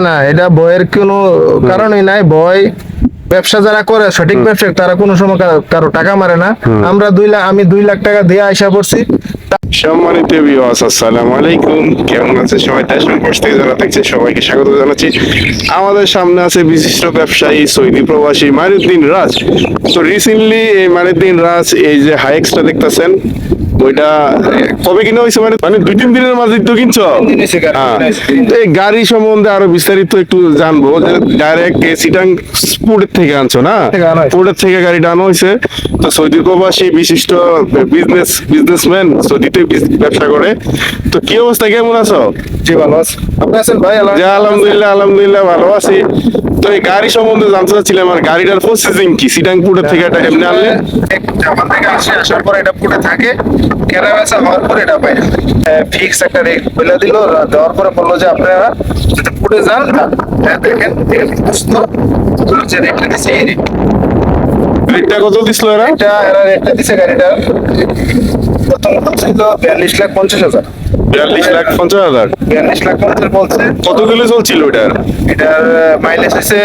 না এটা বয়ের কোনো কারণই নাই। বয় ব্যবসা যারা করে সঠিক ব্যবসা তারা কোনো সময় কারো- টাকা মারে না। আমরা দুই লাখ আমি দুই লাখ টাকা দিয়ে আইসা পড়ছি। সম্মানিত আসসালামু আলাইকুম। কেমন আছে সবাই? থেকে যারা দেখছে সবাইকে স্বাগত জানাচ্ছি। আমাদের সামনে আছে বিশিষ্ট ব্যবসায়ী সৌদি প্রবাসী মারুদ্দিন রাজ। তো রিসেন্টলি এই মারুদ্দিন রাজ এই যে হাইক্সটা দেখতেছেন ওইটা কবে কিনা হয়েছে মানে? মানে দুই তিন দিনের মাঝে তো কিনছো? হ্যাঁ। এই গাড়ি সম্বন্ধে আরও বিস্তারিত একটু জানব যে ডাইরেক্ট সিটাং থেকে আনছো না? থেকে গাড়িটা আনা হয়েছে তো সৌদি প্রবাসী বিশিষ্ট বিজনেস বিজনেসম্যান সৌদিতে ব্যবসা করে। তো কি অবস্থা? কেমন আছো? জি ভালো আছে। আপনি আছেন ভাই? আলহামদুলিল্লাহ আলহামদুলিল্লাহ ভালো আছি। তো এই গাড়ি সম্বন্ধে জানতে চাচ্ছিলাম আর গাড়িটার প্রসেসিং কি? সিটাংপুরের থেকে এটা এমনি আনলে? জাপান থেকে আসে আসার পর এটা পুটে থাকে। কেনা বেচা হওয়ার পরে এটা পাই ফিক্স একটা রেট বলে দিল দেওয়ার পরে বলল যে আপনারা যদি পুটে যান হ্যাঁ, দেখেন যে রেটটা দিচ্ছে এই রেট রেটটা কত দিছিল এরা? এটা এরা রেটটা দিচ্ছে গাড়িটার প্রথম ছিল বিয়াল্লিশ লাখ পঞ্চাশ হাজার। বিয়াল্লিশ লাখ পঞ্চাশ হাজার? বিয়াল্লিশ লাখ পঞ্চাশ বলছে। কত কিলো চলছিল এটার এটার মাইলেজ হচ্ছে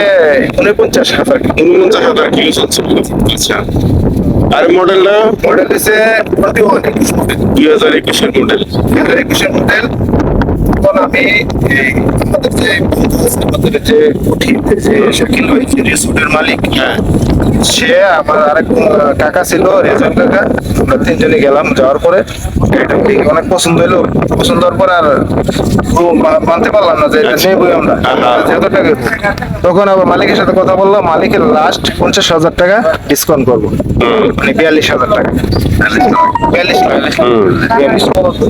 উনপঞ্চাশ হাজার। উনপঞ্চাশ হাজার কিলো চলছিল। আচ্ছা। আর মডেলটা মডেল। হচ্ছে দুই হাজার একুশের মডেল দুই হাজার একুশের মডেল এখন আমি আমাদের যে আমাদের যে কঠিন যে শাকিল ভাই যে রিসোর্টের মালিক হ্যাঁ। সে আমার আরেক কাকা ছিল রেজন কাকা। আমরা তিনজনে গেলাম যাওয়ার পরে এটা অনেক পছন্দ হলো। পছন্দ হওয়ার পর আর মানতে পারলাম না যে এটা নেবই আমরা। যেহেতু টাকা তখন আবার মালিকের সাথে কথা বললাম মালিকের লাস্ট পঞ্চাশ হাজার টাকা ডিসকাউন্ট করব। মানে বিয়াল্লিশ হাজার টাকা। বিয়াল্লিশ বিয়াল্লিশ। বিয়াল্লিশ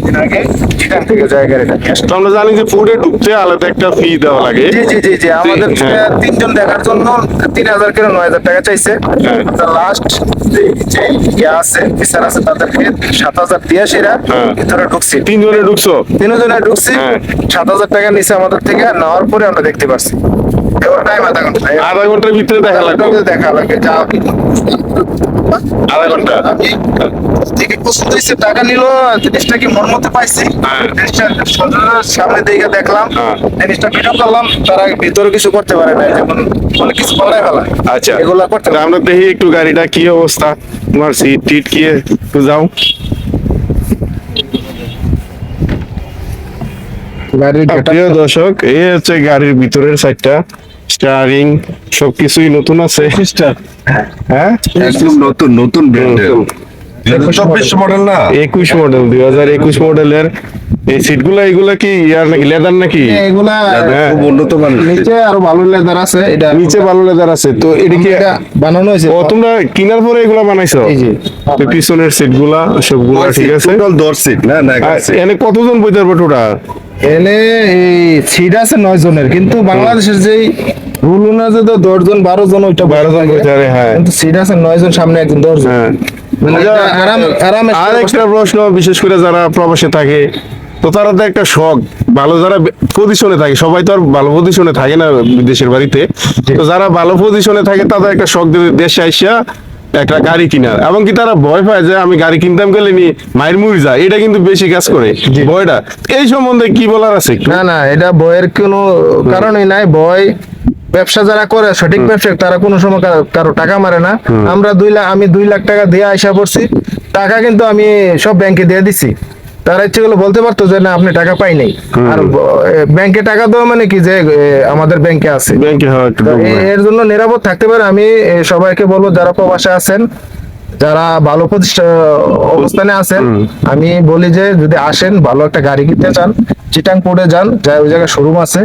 দিন আগে এখান থেকে জায়গা এটা আমরা জানি যে ফুডে ঢুকতে আলাদা একটা ফি দেওয়া লাগে। জি জি জি জি আমাদের হ্যাঁ। তিনজন দেখার জন্য তিন হাজার করে নয় হাজার টাকা চাইছে হ্যাঁ। লাস্ট যে ইয়ে আছে বিচার আছে তাদেরকে সাত হাজার দিয়ে সেরা হ্যাঁ। ভিতরে ঢুকছি তিনজনে ঢুকছো তিনজনে ঢুকছি হ্যাঁ। সাত হাজার টাকা নিচে আমাদের থেকে নেওয়ার পরে আমরা দেখতে পারছি আধা ঘণ্টার ভিতরে দেখা লাগবে। দেখা লাগে যা আধা ঘণ্টা। পছন্দ হয়েছে টাকা নিল জিনিসটা কি মন মতো পাইছি? হ্যাঁ। জিনিসটা সামনে দেখে দেখলাম। হ্যাঁ। জিনিসটা ভিডিও করলাম তারা ভিতরে কিছু করতে পারে না যেমন অনেক কিছু ফেলা আচ্ছা। এগুলা করতে আমরা দেখি একটু গাড়িটা কি অবস্থা। তোমার সিট টিট কি? একটু যাও। প্রিয় দর্শক এই হচ্ছে গাড়ির ভিতরের সাইডটা স্টারিং সবকিছুই নতুন আছে। হ্যাঁ? একদম নতুন নতুন ব্র্যান্ডের চব্বিশ মডেল না? একুশ মডেল দুই হাজার একুশ মডেলের এই সিটগুলা এগুলা কি ইয়ার নাকি লেদার নাকি? এগুলা হ্যাঁ। খুব উন্নত মানের নিচে আরও ভালো লেদার আছে এটা নিচে ভালো লেদার আছে। তো এটা কি এটা বানানো হয়েছে ও তোমরা কেনার পরে এগুলা বানাইছো? তো পিছনের সিটগুলা সবগুলা ঠিক আছে? টোটাল দশ সিট না না এনে কতজন বইতে পারবে টোটাল এনে এই সিট আছে নয় জনের কিন্তু বাংলাদেশের যেই রুল অনুযায়ী তো দশ জন বারো জন ওইটা বারো জন পারে হ্যাঁ। কিন্তু সিট আছে নয় জন সামনে একজন দশ জন। হ্যাঁ। মানে আচ্ছা, আরাম আর একটা প্রশ্ন বিশেষ করে যারা প্রবাসে থাকে তো তারা তো একটা শখ ভালো যারা পজিশনে থাকে সবাই তো আর ভালো পজিশনে থাকে না বিদেশের বাড়িতে। তো যারা ভালো পজিশনে থাকে তাদের একটা শখ যে দেশে আইসা একটা গাড়ি কিনার। এবং কি তারা ভয় পায় যে আমি গাড়ি কিনতাম গেলে নি মায়ের মুড়ি যায়। এটা কিন্তু বেশি কাজ করে। ভয়টা। এই সম্বন্ধে কি বলার আছে না না এটা ভয়ের কোনো কারণই নাই। ভয় ব্যবসা যারা করে সঠিক ব্যবসা তারা কোনো সময় কারো- কারও টাকা মারে না। আমরা দুই লাখ আমি দুই লাখ টাকা দিয়ে আসা পড়ছি। টাকা কিন্তু আমি সব ব্যাংকে দিয়ে দিছি। তারা ইচ্ছে গুলো বলতে পারতো যে না আপনি টাকা পাই নাই। আর ব্যাংকে টাকা দেওয়া মানে কি যে আমাদের ব্যাংকে আছে। ব্যাংকে এর জন্য নিরাপদ থাকতে পারে। আমি সবাইকে বলব যারা প্রবাসে আছেন যারা ভালো প্রতিষ্ঠা অবস্থানে আছেন আমি বলি যে যদি আসেন ভালো একটা গাড়ি কিনতে চান চিটাং পোর্টে যান যা ওই জায়গায় শোরুম আছে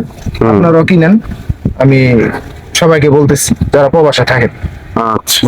আপনারাও কিনেন। আমি সবাইকে বলতেছি যারা প্রবাসে থাকেন। আচ্ছা।